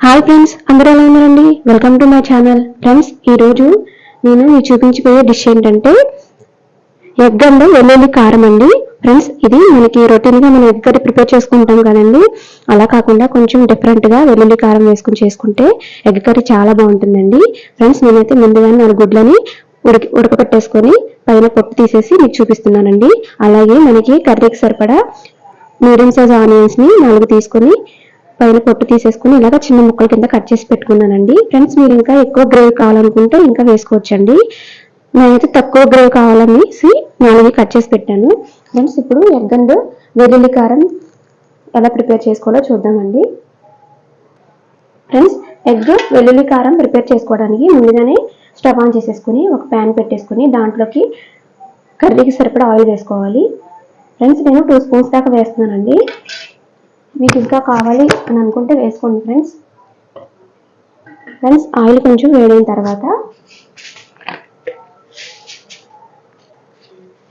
Hi friends అందరూ ఎలా ఉన్నారండి? Welcome to my channel friends ఈరోజు నేను మీకు చూపించబోయే డిష్ ఏంటంటే ఎగ్ అండ్ వెల్లుల్లి కారం అండి. ఫ్రెండ్స్ ఇది మనకి రొటీన్గా మనం ఎగ్ కర్రీ ప్రిపేర్ చేసుకుంటాం కదండి. అలా కాకుండా కొంచెం డిఫరెంట్గా వెల్లుల్లి కారం వేసుకుని చేసుకుంటే ఎగ్ కర్రీ చాలా బాగుంటుందండి. ఫ్రెండ్స్ నేనైతే ముందుగానే నాలుగు గుడ్లని ఉడికి ఉడకపెట్టేసుకొని పైన పొట్టు తీసేసి మీకు చూపిస్తున్నానండి. అలాగే మనకి కర్రీకి సరిపడా మీడియం సైజ్ ఆనియన్స్ని నాలుగు తీసుకొని పైన పొట్టు తీసేసుకుని ఇలాగ చిన్న ముక్కల కింద కట్ చేసి పెట్టుకున్నానండి. ఫ్రెండ్స్ మీరు ఇంకా ఎక్కువ గ్రేవీ కావాలనుకుంటే ఇంకా వేసుకోవచ్చండి. నేనైతే తక్కువ గ్రేవీ కావాలనేసి నాలుగు కట్ చేసి పెట్టాను. ఫ్రెండ్స్ ఇప్పుడు ఎగ్ అండ్ వెల్లుల్లి కారం ఎలా ప్రిపేర్ చేసుకోవాలో చూద్దామండి. ఫ్రెండ్స్ ఎగ్ వెల్లుల్లి కారం ప్రిపేర్ చేసుకోవడానికి ముందుగానే స్టవ్ ఆన్ చేసేసుకుని ఒక ప్యాన్ పెట్టేసుకుని దాంట్లోకి కర్రీకి సరిపడా ఆయిల్ వేసుకోవాలి. ఫ్రెండ్స్ నేను టూ స్పూన్స్ దాకా వేస్తున్నానండి. మీకు ఇంకా కావాలి అని అనుకుంటే వేసుకోండి ఫ్రెండ్స్. ఫ్రెండ్స్ ఆయిల్ కొంచెం వేడైన తర్వాత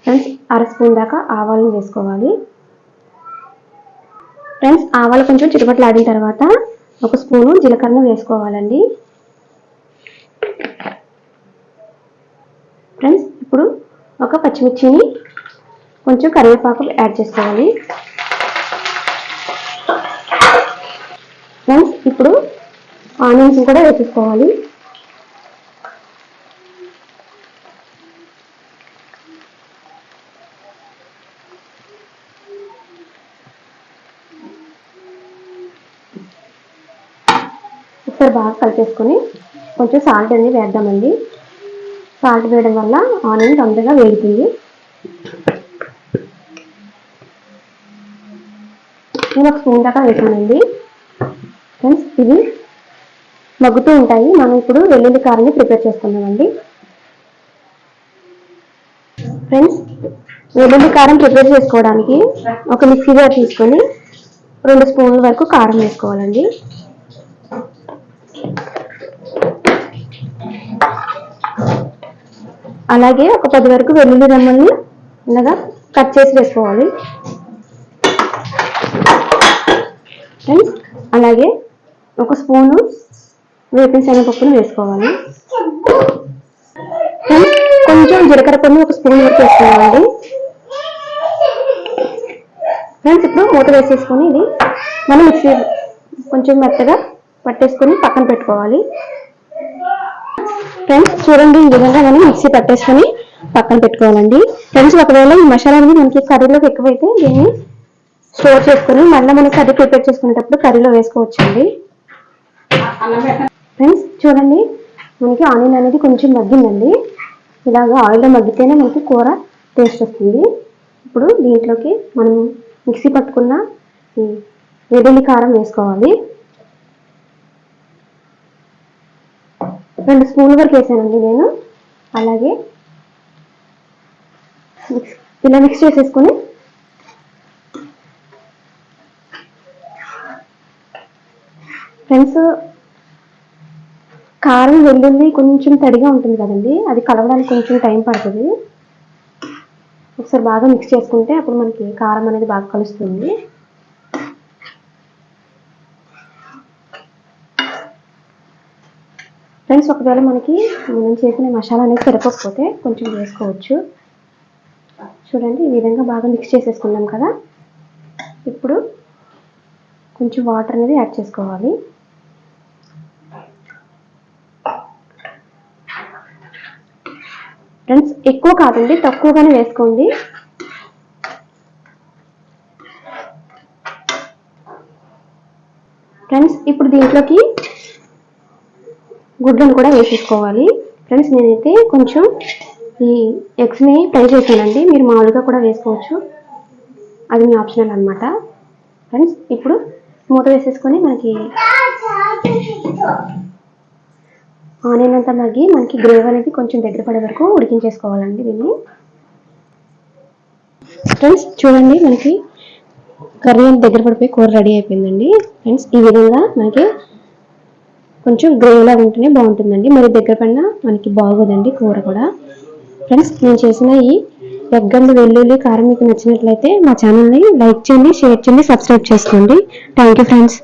ఫ్రెండ్స్ అర స్పూన్ దాకా ఆవాలను వేసుకోవాలి. ఫ్రెండ్స్ ఆవాలు కొంచెం చిటపట్లాడిన తర్వాత ఒక స్పూను జీలకర్రను వేసుకోవాలండి. ఫ్రెండ్స్ ఇప్పుడు ఒక పచ్చిమిర్చిని కొంచెం కరివేపాకు యాడ్ చేసుకోవాలి. ఫ్రెండ్స్ ఇప్పుడు ఆనియన్స్ కూడా వేసేసుకోవాలి. ఒకసారి బాగా కలిపేసుకొని కొంచెం సాల్ట్ అనేది వేద్దామండి. సాల్ట్ వేయడం వల్ల ఆనియన్ తొందరగా వేగుతుంది. నేను ఒక స్పూన్ దాకా వేసానండి. ఫ్రెండ్స్ ఇవి మగ్గుతూ ఉంటాయి. మనం ఇప్పుడు వెల్లుల్లి కారాన్ని ప్రిపేర్ చేసుకుందామండి. ఫ్రెండ్స్ వెల్లుల్లి కారం ప్రిపేర్ చేసుకోవడానికి ఒక మిక్సీ జార్ తీసుకొని రెండు స్పూన్ల వరకు కారం వేసుకోవాలండి. అలాగే ఒక పది వరకు వెల్లుల్లి రెమ్మల్ని ఇలాగా కట్ చేసి వేసుకోవాలి. ఫ్రెండ్స్ అలాగే ఒక స్పూను వేపిన శనగపప్పును వేసుకోవాలి. ఫ్రెండ్స్ కొంచెం జీలకర్ర పొడిని ఒక స్పూన్ వరకు వేసుకోవాలండి. ఫ్రెండ్స్ ఇప్పుడు మూత వేసేసుకొని ఇది మనం మిక్సీ కొంచెం మెత్తగా పట్టేసుకొని పక్కన పెట్టుకోవాలి. ఫ్రెండ్స్ చూడండి ఈ విధంగా మనం మిక్సీ పట్టేసుకొని పక్కన పెట్టుకోవాలండి. ఫ్రెండ్స్ ఒకవేళ ఈ మసాలా అనేది మనకి కర్రీలోకి ఎక్కువైతే దీన్ని స్టోర్ చేసుకొని మళ్ళీ మనం కర్రీ ప్రిపేర్ చేసుకునేటప్పుడు కర్రీలో వేసుకోవచ్చండి. ఫ్రెండ్స్ చూడండి. మనకి ఆనియన్ అనేది కొంచెం మగ్గిందండి. ఇలాగ ఆయిల్లో మగ్గితేనే మనకి కూర టేస్ట్ వస్తుంది. ఇప్పుడు దీంట్లోకి మనం మిక్సీ పట్టుకున్న ఈ వెల్లుల్లి కారం వేసుకోవాలి. రెండు స్పూన్ల వరకు వేసానండి నేను. అలాగే మిక్స్ ఇలా మిక్స్ చేసేసుకొని ఫ్రెండ్స్ కారం వెల్లుల్లి కొంచెం తడిగా ఉంటుంది కదండి. అది కలవడానికి కొంచెం టైం పడుతుంది. ఒకసారి బాగా మిక్స్ చేసుకుంటే అప్పుడు మనకి కారం అనేది బాగా కలుస్తుంది. ఫ్రెండ్స్ ఒకవేళ మనకి మనం చేసిన మసాలా అనేది సరిపోకపోతే కొంచెం వేసుకోవచ్చు. చూడండి ఈ విధంగా బాగా మిక్స్ చేసేసుకున్నాం కదా. ఇప్పుడు కొంచెం వాటర్ అనేది యాడ్ చేసుకోవాలి. ఫ్రెండ్స్ ఎక్కువ కాదండి తక్కువగానే వేసుకోండి. ఫ్రెండ్స్ ఇప్పుడు దీంట్లోకి గుడ్లను కూడా వేసేసుకోవాలి. ఫ్రెండ్స్ నేనైతే కొంచెం ఈ ఎగ్స్ని ఫ్రై చేశానండి. మీరు మామూలుగా కూడా వేసుకోవచ్చు. అది మీ ఆప్షనల్ అనమాట ఫ్రెండ్స్ ఇప్పుడు మూత వేసేసుకొని మనకి ఆనియన్ అంతా మగ్గి మనకి గ్రేవ్ అనేది కొంచెం దగ్గర పడే వరకు ఉడికించేసుకోవాలండి దీన్ని. ఫ్రెండ్స్ చూడండి మనకి కర్రీ అంత దగ్గర పడిపోయి కూర రెడీ అయిపోయిందండి. ఫ్రెండ్స్ ఈ విధంగా మనకి కొంచెం గ్రేవ్లా ఉంటేనే బాగుంటుందండి. మరి దగ్గర పడినా మనకి బాగోదండి కూర కూడా. ఫ్రెండ్స్ నేను చేసిన ఈ ఎగ్ వెల్లుల్లి కారం మీకు నచ్చినట్లయితే మా ఛానల్ని లైక్ చేయండి షేర్ చేయండి సబ్స్క్రైబ్ చేసుకోండి. Thank you friends